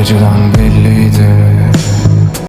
geceden belliydi.